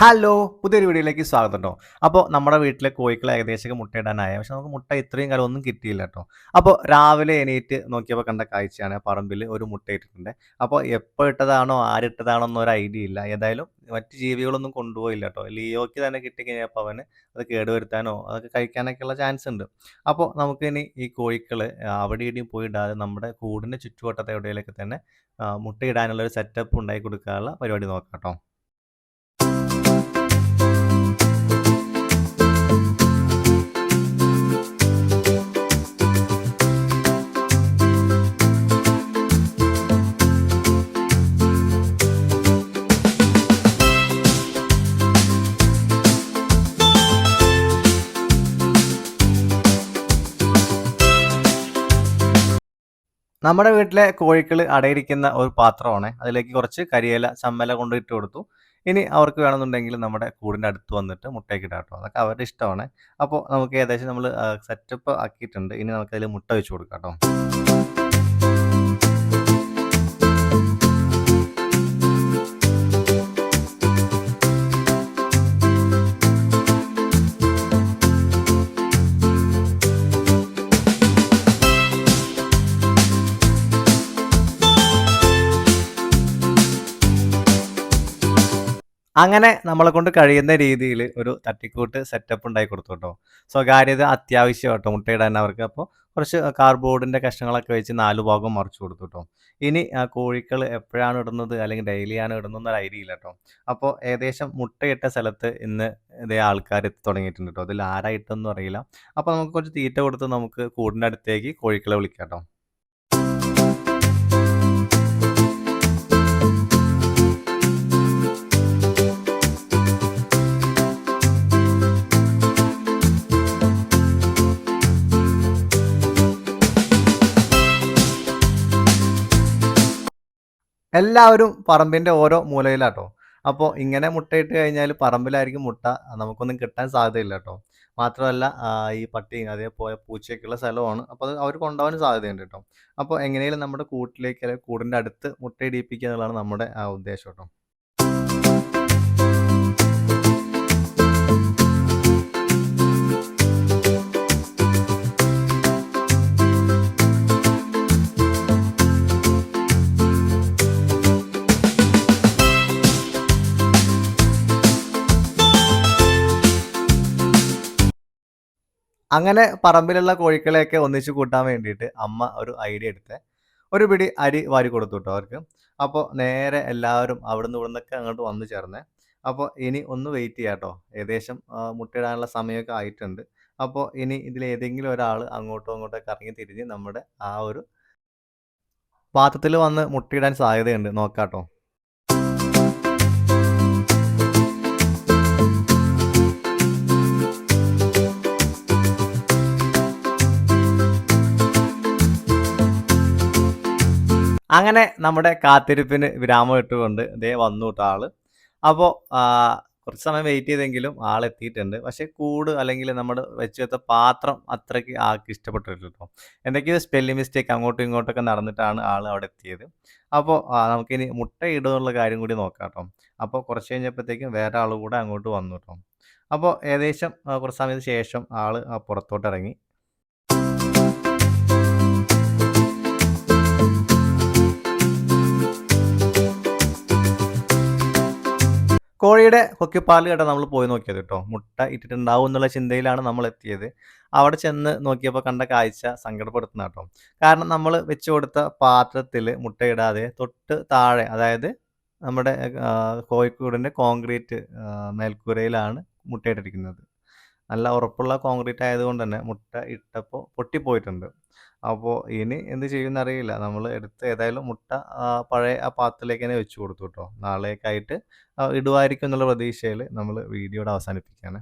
Hello പുതിയൊരു വീഡിയോയിലേക്ക് സ്വാഗതം കേട്ടോ അപ്പോൾ നമ്മുടെ വീട്ടിലെ കോഴിക്കൾ ഏകദേശം മുട്ടയിടാനായ പക്ഷെ നമുക്ക് മുട്ട ഇത്രയും കാലം ഒന്നും കിട്ടിയില്ല കേട്ടോ അപ്പോൾ രാവിലെ എണീറ്റ് നോക്കിയപ്പോൾ കണ്ട കാഴ്ചയാണ് പറമ്പിൽ ഒരു മുട്ട ഇട്ടിട്ടുണ്ട്. അപ്പോൾ എപ്പോൾ ഇട്ടതാണോ ആരിട്ടതാണോ എന്നൊരു ഐഡിയ ഇല്ല. ഏതായാലും മറ്റ് ജീവികളൊന്നും കൊണ്ടുപോയില്ല കേട്ടോ ലിയോയ്ക്ക് തന്നെ കിട്ടിക്കഴിഞ്ഞപ്പോൾ അവന് അത് കേടുവരുത്താനോ അതൊക്കെ കഴിക്കാനൊക്കെ ഉള്ള ചാൻസ് ഉണ്ട്. അപ്പോൾ നമുക്കിനി ഈ കോഴിക്കൾ അവിടെ ഇടിയും പോയി ഇടാതെ നമ്മുടെ കൂടിന്റെ ചുറ്റുവട്ടത്തെ എവിടെയെങ്കിലൊക്കെ തന്നെ മുട്ടയിടാനുള്ള ഒരു സെറ്റപ്പ് ഉണ്ടാക്കി കൊടുക്കാനുള്ള പരിപാടി നോക്കാം കേട്ടോ നമ്മുടെ വീട്ടിലെ കോഴികൾ അടയിരിക്കുന്ന ഒരു പാത്രമാണ്. അതിലേക്ക് കുറച്ച് കരിയില ചമ്മല കൊണ്ടിട്ട് കൊടുത്തു. ഇനി അവർക്ക് വേണമെന്നുണ്ടെങ്കിൽ നമ്മുടെ കൂടിന്റെ അടുത്ത് വന്നിട്ട് മുട്ടയൊക്കെ ഇടാട്ടോ അതൊക്കെ അവരുടെ ഇഷ്ടമാണ്. അപ്പോൾ നമുക്ക് ഏകദേശം നമ്മൾ സെറ്റപ്പ് ആക്കിയിട്ടുണ്ട്. ഇനി നമുക്കതിൽ മുട്ട വെച്ച് കൊടുക്കാം കേട്ടോ. അങ്ങനെ നമ്മളെ കൊണ്ട് കഴിയുന്ന രീതിയിൽ ഒരു തട്ടിക്കൂട്ട് സെറ്റപ്പ് ഉണ്ടായി കൊടുത്തു കേട്ടോ സ്വകാര്യത അത്യാവശ്യം കേട്ടോ മുട്ടയിടാൻ അവർക്ക് അപ്പോൾ കുറച്ച് കാർഡ്ബോർഡിന്റെ കഷ്ണങ്ങളൊക്കെ വെച്ച് നാലു ഭാഗം മറിച്ചു കൊടുത്തു കേട്ടോ ഇനി ആ കോഴികൾ എപ്പോഴാണ് ഇടുന്നത്? അല്ലെങ്കിൽ ഡെയിലിയാണ് ഇടുന്നത് എന്നൊരു ഐഡിയ ഇല്ല കേട്ടോ അപ്പോൾ ഏകദേശം മുട്ടയിട്ട സ്ഥലത്ത് ഇന്ന് ഇതേ ആൾക്കാർ എത്തി തുടങ്ങിയിട്ടുണ്ട് കേട്ടോ അതിൽ ആരായിട്ടെന്നും അറിയില്ല. അപ്പോൾ നമുക്ക് കുറച്ച് തീറ്റ കൊടുത്ത് നമുക്ക് കൂടിന്റെ അടുത്തേക്ക് കോഴികളെ വിളിക്കാം കേട്ടോ എല്ലാവരും പറമ്പിന്റെ ഓരോ മൂലയിലാട്ടോ. അപ്പോൾ ഇങ്ങനെ മുട്ടയിട്ട് കഴിഞ്ഞാൽ പറമ്പിലായിരിക്കും മുട്ട. നമുക്കൊന്നും കിട്ടാൻ സാധ്യതയില്ല കേട്ടോ മാത്രമല്ല ഈ പട്ടിയും അതേപോലെ പൂച്ചയൊക്കെയുള്ള സ്ഥലമാണ്. അപ്പോൾ അത് അവർ കൊണ്ടുപോകാൻ സാധ്യതയുണ്ട് കേട്ടോ അപ്പോൾ എങ്ങനെയും നമ്മുടെ കൂട്ടിലേക്ക് അല്ലെങ്കിൽ കൂടിന്റെ അടുത്ത് മുട്ടയിടിപ്പിക്കുക എന്നുള്ളതാണ് നമ്മുടെ ഉദ്ദേശം കേട്ടോ അങ്ങനെ പറമ്പിലുള്ള കോഴിക്കളെയൊക്കെ ഒന്നിച്ച് കൂട്ടാൻ വേണ്ടിയിട്ട് അമ്മ ഒരു ഐഡിയ എടുത്ത്. ഒരു പിടി അരി വാരി കൊടുത്തു കേട്ടോ അവർക്ക്. അപ്പോൾ നേരെ എല്ലാവരും അവിടുന്ന് ഇവിടുന്നൊക്കെ അങ്ങോട്ട് വന്നു ചേർന്നേ. അപ്പോൾ ഇനി ഒന്ന് വെയിറ്റ് ചെയ്യാം കേട്ടോ ഏകദേശം മുട്ടയിടാനുള്ള സമയമൊക്കെ ആയിട്ടുണ്ട്. അപ്പോൾ ഇനി ഇതിൽ ഏതെങ്കിലും ഒരാൾ അങ്ങോട്ടോ അങ്ങോട്ടോ കറങ്ങി തിരിഞ്ഞ് നമ്മുടെ ആ ഒരു പാത്രത്തിൽ വന്ന് മുട്ടയിടാൻ സാധ്യതയുണ്ട്. നോക്കാം അങ്ങനെ നമ്മുടെ കാത്തിരിപ്പിന് വിരാമം ഇട്ടുകൊണ്ട് ദേ വന്നു കേട്ടോ ആൾ. അപ്പോൾ കുറച്ച് സമയം വെയിറ്റ് ചെയ്തെങ്കിലും ആൾ എത്തിയിട്ടുണ്ട്. പക്ഷേ കൂട് അല്ലെങ്കിൽ നമ്മൾ വെച്ച് വെച്ച പാത്രം അത്രയ്ക്ക് ആൾക്ക് ഇഷ്ടപ്പെട്ടിട്ടില്ല കേട്ടോ എന്തൊക്കെയോ സ്പെല്ലിംഗ് മിസ്റ്റേക്ക് അങ്ങോട്ടും ഇങ്ങോട്ടൊക്കെ നടന്നിട്ടാണ് ആൾ അവിടെ എത്തിയത്. അപ്പോൾ നമുക്കിനി മുട്ട ഇടുന്നുള്ള കാര്യം കൂടി നോക്കാം കേട്ടോ അപ്പോൾ കുറച്ച് കഴിഞ്ഞപ്പോഴത്തേക്കും വേറെ ആൾ കൂടെ അങ്ങോട്ട് വന്നു കേട്ടോ അപ്പോൾ ഏകദേശം കുറച്ച് സമയത്തിന് ശേഷം ആൾ പുറത്തോട്ട് ഇറങ്ങി. കോഴിയുടെ കൊക്കിപ്പാൽ കേട്ടോ നമ്മൾ പോയി നോക്കിയത് കേട്ടോ മുട്ട ഇട്ടിട്ടുണ്ടാവും എന്നുള്ള ചിന്തയിലാണ് നമ്മൾ എത്തിയത്. അവിടെ ചെന്ന് നോക്കിയപ്പോൾ കണ്ട കാഴ്ച സങ്കടപ്പെടുത്തുന്ന കേട്ടോ. കാരണം നമ്മൾ വെച്ച് കൊടുത്ത പാത്രത്തിൽ മുട്ടയിടാതെ തൊട്ട് താഴെ അതായത് നമ്മുടെ കോഴിക്കൂടിന്റെ കോൺക്രീറ്റ് മേൽക്കൂരയിലാണ് മുട്ടയിട്ടിരിക്കുന്നത്. നല്ല ഉറപ്പുള്ള കോൺക്രീറ്റ് ആയതുകൊണ്ട് തന്നെ മുട്ട ഇട്ടപ്പോൾ പൊട്ടിപ്പോയിട്ടുണ്ട്. അപ്പോൾ ഇനി എന്ത് ചെയ്യുമെന്ന് അറിയില്ല നമ്മൾ എടുത്ത് ഏതായാലും മുട്ട പഴയ ആ പാത്രത്തിലേക്ക് തന്നെ വെച്ച് കൊടുത്തു കേട്ടോ. നാളേക്കായിട്ട് ഇടുവായിരിക്കും എന്നുള്ള പ്രതീക്ഷയിൽ നമ്മൾ വീഡിയോയുടെ അവസാനിപ്പിക്കുകയാണ്.